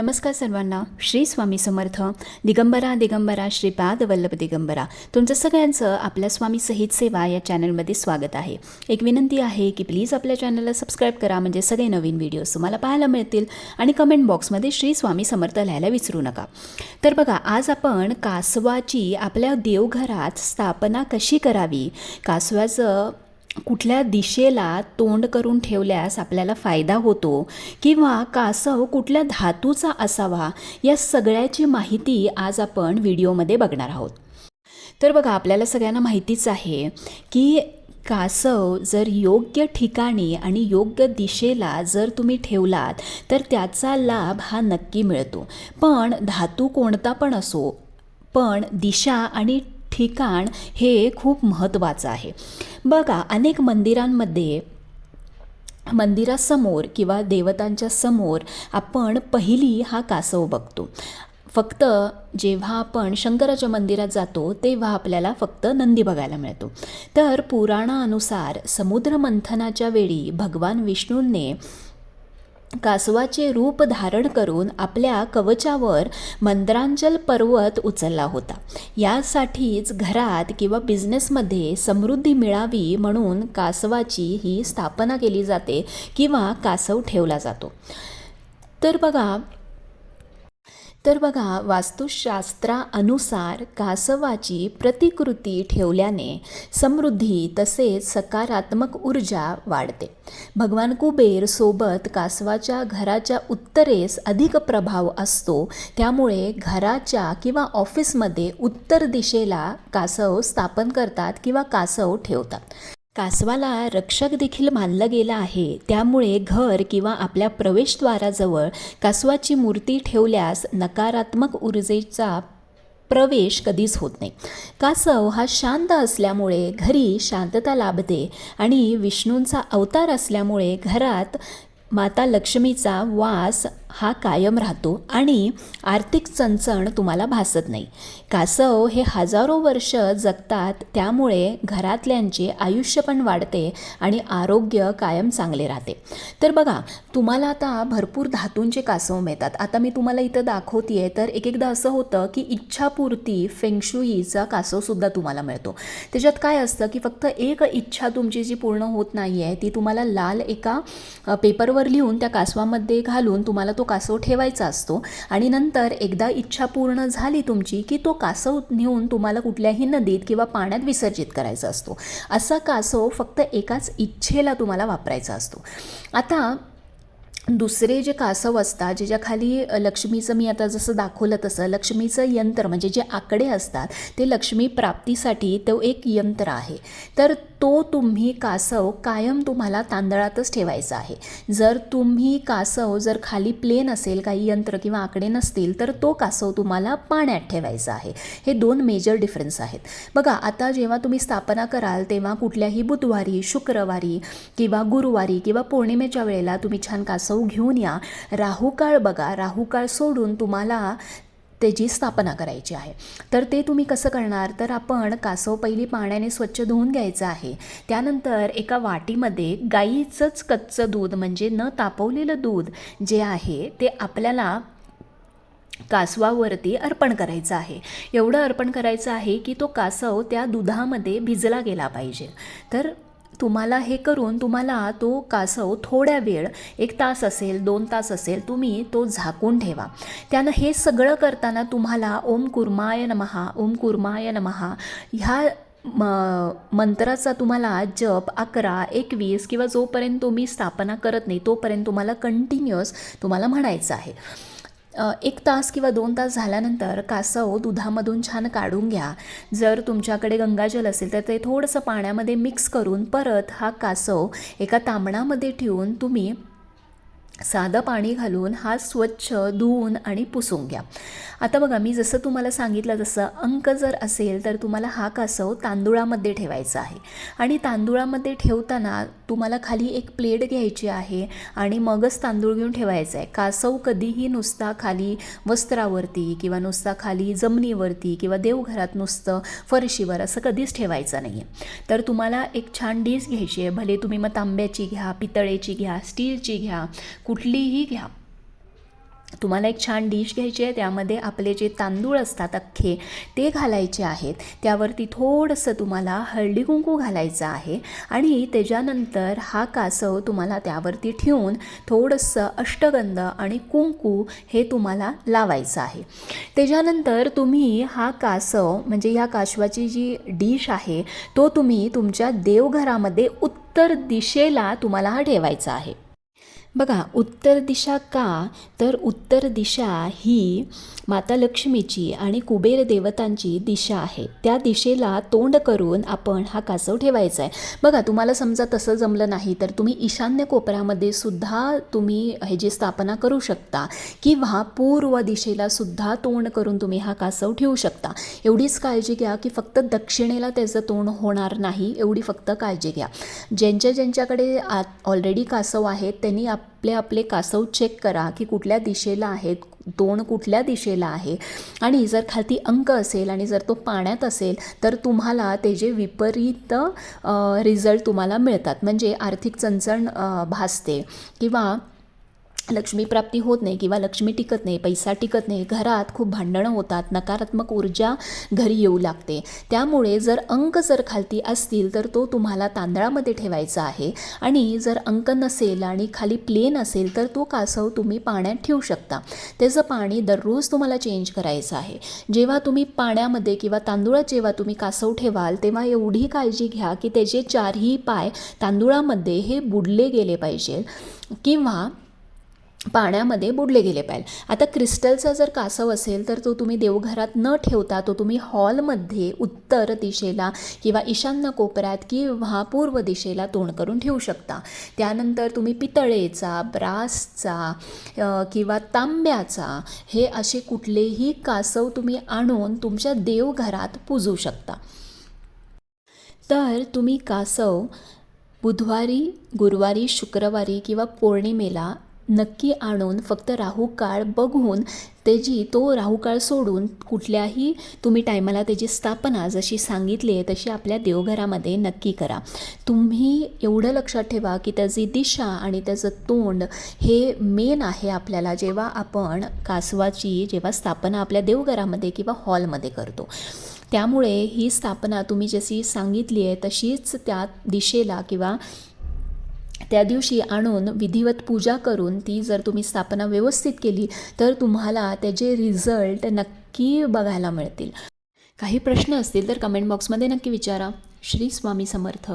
नमस्कार सर्वांना. श्री स्वामी समर्थ. दिगंबरा दिगंबरा श्रीपाद वल्लभ दिगंबरा. तुमचं सगळ्यांचं आपल्या स्वामी सहित सेवा या चॅनलमध्ये स्वागत आहे. एक विनंती आहे की प्लीज आपल्या चॅनलला सबस्क्राईब करा म्हणजे सगळे नवीन व्हिडिओज तुम्हाला पाहायला मिळतील आणि कमेंट बॉक्समध्ये श्री स्वामी समर्थ लिहायला विसरू नका. तर बघा आज आपण कासवाची आपल्या देवघरात स्थापना कशी करावी? कासवाचं कुठल्या दिशेला तोंड करून ठेवल्यास आपल्याला फायदा होतो किंवा कासव कुठल्या धातूचा असावा या सगळ्याची माहिती आज आपण व्हिडिओमध्ये बघणार आहोत. तर बघा आपल्याला सगळ्यांना माहितीच आहे की कासव जर योग्य ठिकाणी आणि योग्य दिशेला जर तुम्ही ठेवलात तर त्याचा लाभ हा नक्की मिळतो. पण धातू कोणता पण असो पण दिशा आणि ठिकाण हे खूप महत्त्वाचं आहे. बघा अनेक मंदिरांमध्ये मंदिरासमोर किंवा देवतांच्या समोर आपण पहिली हा कासव बघतो. फक्त जेव्हा आपण शंकराच्या मंदिरात जातो तेव्हा आपल्याला फक्त नंदी बघायला मिळतो. तर पुराणानुसार समुद्रमंथनाच्या वेळी भगवान विष्णूंनी कासवाचे रूप धारण करून आपल्या कवचावर मंद्रांजल पर्वत उचलला होता. यासाठीच घरात किंवा बिझनेसमध्ये समृद्धी मिळावी म्हणून कासवाची ही स्थापना केली जाते किंवा कासव ठेवला जातो. तर बघा तर बघा वास्तुशास्त्रानुसार कासवाची प्रतिकृती ठेवल्याने समृद्धी तसेच सकारात्मक ऊर्जा वाढते. भगवान कुबेर सोबत कासवाच्या घराच्या उत्तरेस अधिक प्रभाव असतो. त्यामुळे घराच्या किंवा ऑफिसमध्ये उत्तर दिशेला कासव स्थापन करतात किंवा कासव ठेवतात. कासवाला रक्षक देखील मानलं गेलं आहे. त्यामुळे घर किंवा आपल्या प्रवेशद्वाराजवळ कासवाची मूर्ती ठेवल्यास नकारात्मक ऊर्जेचा प्रवेश कधीच होत नाही. कासव हा शांत असल्यामुळे घरी शांतता लाभते आणि विष्णूंचा अवतार असल्यामुळे घरात माता लक्ष्मीचा वास हा कायम राहतो आणि आर्थिक चणचण तुम्हाला भासत नाही. कासव हे हजारो वर्ष जगतात त्यामुळे घरातल्यांचे आयुष्य पण वाढते आणि आरोग्य कायम चांगले राहते. तर बघा तुम्हाला आता भरपूर धातूंचे कासव मिळतात. आता मी तुम्हाला इथं दाखवते तर एक एकदा असं होतं की इच्छापूर्ती फेंगशुईचा कासवसुद्धा तुम्हाला मिळतो. त्याच्यात काय असतं की फक्त एक इच्छा तुमची जी पूर्ण होत नाही आहे ती तुम्हाला लाल एका पेपरवर लिहून त्या कासवामध्ये घालून तुम्हाला तो कासव ठेवायचा असतो. आणि नंतर एकदा इच्छा पूर्ण झाली तुमची की तो कासव नेऊन तुम्हाला कुठल्याही नदीत किंवा पाण्यात विसर्जित करायचा असतो. असा कासव फक्त एकाच इच्छेला तुम्हाला वापरायचा असतो. आता दुसरे जे कासव असतात ज्याच्याखाली लक्ष्मीचं मी आता जसं दाखवलं तसं लक्ष्मीचं यंत्र म्हणजे जे आकडे असतात ते लक्ष्मी प्राप्तीसाठी तो एक यंत्र आहे. तर तो तुम्ही कासव कायम तुम्हाला तांदळातच ठेवायचा आहे. जर तुम्ही कासव जर खाली प्लेन असेल काही यंत्र किंवा आकडे नसतील तर तो कासव तुम्हाला पाण्यात ठेवायचा आहे. हे दोन मेजर डिफरन्स आहेत. बघा आता जेव्हा तुम्ही स्थापना कराल तेव्हा कुठल्याही बुधवारी शुक्रवारी किंवा गुरुवारी किंवा पौर्णिमेच्या वेळेला तुम्ही छान कासव घेऊन या. राहुकाळ बघा राहुकाळ सोडून तुम्हाला त्याची स्थापना करायची आहे. तर ते तुम्ही कसं करणार? तर आपण कासव पहिली पाण्याने स्वच्छ धुवून घ्यायचं आहे. त्यानंतर एका वाटीमध्ये गाईचंच कच्चं दूध म्हणजे न तापवलेलं दूध जे आहे ते आपल्याला कासवावरती अर्पण करायचं आहे. एवढं अर्पण करायचं आहे की तो कासव त्या दुधामध्ये भिजला गेला पाहिजे. तर तुम्हाला हे करून तुम्हाला तो कासव थोड्या वेळ एक तास असेल दोन तास असेल तुम्ही तो झाकून ठेवा. त्यानं हे सगळं करताना तुम्हाला ओम कुर्माय नमहा ओम कुर्माय नमहा ह्या म मंत्राचा तुम्हाला जप अकरा एकवीस किंवा जोपर्यंत तुम्ही स्थापना करत नाही तोपर्यंत तुम्हाला कंटिन्युअस तुम्हाला म्हणायचं आहे. एक तास किंवा दोन तास झाल्यानंतर कासव दुधामधून छान काढून घ्या. जर तुमच्याकडे गंगाजल असेल तर ते थोडंसं पाण्यामध्ये मिक्स करून परत हा कासव एका तांबणामध्ये ठेवून तुम्ही साधं पाणी घालून हा स्वच्छ धुवून आणि पुसून घ्या. आता बघा मी जसं तुम्हाला सांगितलं तसं अंक जर असेल तर तुम्हाला हा कासव तांदुळामध्ये ठेवायचा आहे. आणि तांदुळामध्ये ठेवताना तुम्हाला खाली एक प्लेट घ्यायची आहे आणि मगच तांदूळ घेऊन ठेवायचा आहे. कासव कधीही नुसता खाली वस्त्रावरती किंवा नुसता खाली जमिनीवरती किंवा देवघरात नुसतं फरशीवर असं कधीच ठेवायचं नाही आहे तर तुम्हाला एक छान डिश घ्यायची आहे. भले तुम्ही मग तांब्याची घ्या पितळेची घ्या स्टीलची घ्या कुठलीही घ्या. तुम्हाला एक छान डिश घ्यायची आहे त्यामध्ये आपले जे तांदूळ असतात अख्खे ते घालायचे आहेत. त्यावरती थोडंसं तुम्हाला हळदी कुंकू घालायचं आहे आणि त्याच्यानंतर हा कासव तुम्हाला त्यावरती ठेवून थोडंसं अष्टगंध आणि कुंकू हे तुम्हाला लावायचं आहे. त्याच्यानंतर तुम्ही हा कासव म्हणजे ह्या कासवाची जी डिश आहे तो तुम्ही तुमच्या देवघरामध्ये उत्तर दिशेला तुम्हाला हा ठेवायचा आहे. बघा उत्तर दिशा का? तर उत्तर दिशा ही माता लक्ष्मीची आणि कुबेर देवतांची दिशा आहे. त्या दिशेला तोंड करून आपण हा कासव ठेवायचा आहे. बघा तुम्हाला समजा तसं जमलं नाही तर तुम्ही ईशान्य कोपऱ्यामध्ये सुद्धा तुम्ही ह्याची स्थापना करू शकता किंवा पूर्व दिशेला सुद्धा तोंड करून तुम्ही हा कासव ठेवू शकता. एवढीच काळजी घ्या की फक्त दक्षिणेला त्याचं तोंड होणार नाही एवढी फक्त काळजी घ्या. ज्यांच्या ज्यांच्याकडे ऑलरेडी कासव आहेत त्यांनी आपले आपले कासव चेक करा की कुठल्या दिशेला आहेत तोंड कुठल्या दिशेला आहे. आणि जर खालती अंक असेल आणि जर तो पाण्यात असेल तर तुम्हाला त्याचे विपरीत रिझल्ट तुम्हाला मिळतात. म्हणजे आर्थिक चणचण भासते. किंवा लक्ष्मीप्राप्ती होत नाही किंवा लक्ष्मी टिकत नाही पैसा टिकत नाही घरात खूप भांडणं होतात नकारात्मक ऊर्जा घरी येऊ लागते. त्यामुळे जर अंक जर खालती असतील तर तो तुम्हाला तांदळामध्ये ठेवायचा आहे. आणि जर अंक नसेल आणि खाली प्लेन असेल तर तो कासव तुम्ही पाण्यात ठेवू शकता. त्याचं पाणी दररोज तुम्हाला चेंज करायचं आहे. जेव्हा तुम्ही पाण्यामध्ये किंवा तांदूळात जेव्हा तुम्ही कासव ठेवाल तेव्हा एवढी काळजी घ्या की त्याचे चारही पाय तांदूळामध्ये हे बुडले गेले पाहिजे किंवा पाण्यामध्ये बुडले गेले पाहिजे. आता क्रिस्टलचा जर कासव असेल तर तो तुम्ही देवघरात न ठेवता तो तुम्ही हॉलमध्ये उत्तर दिशेला किंवा ईशान्य कोपऱ्यात किंवा पूर्व दिशेला तोंड करून ठेवू शकता. त्यानंतर तुम्ही पितळेचा ब्रासचा किंवा तांब्याचा हे असे कुठलेही कासव तुम्ही आणून तुमच्या देवघरात पूजू शकता. तर तुम्ही कासव बुधवारी गुरुवारी शुक्रवारी किंवा पौर्णिमेला नक्की आणून फक्त राहू काळ बघून त्याची तो राहूकाळ सोडून कुठल्याही तुम्ही टायमाला त्याची स्थापना जशी सांगितली आहे तशी आपल्या देवघरामध्ये नक्की करा. तुम्ही एवढं लक्षात ठेवा की त्याची दिशा आणि त्याचं तोंड हे मेन आहे आपल्याला जेव्हा आपण कासवाची जेव्हा स्थापना आपल्या देवघरामध्ये किंवा हॉलमध्ये करतो. त्यामुळे ही स्थापना तुम्ही जशी सांगितली आहे तशीच त्या दिशेला किंवा त्या दिवशी आणून विधिवत पूजा करून ती जर तुम्ही स्थापना व्यवस्थित केली तर तुम्हाला त्याचे रिझल्ट नक्की बघायला मिळतील. काही प्रश्न असतील तर कमेंट बॉक्समध्ये नक्की विचारा. श्री स्वामी समर्थ.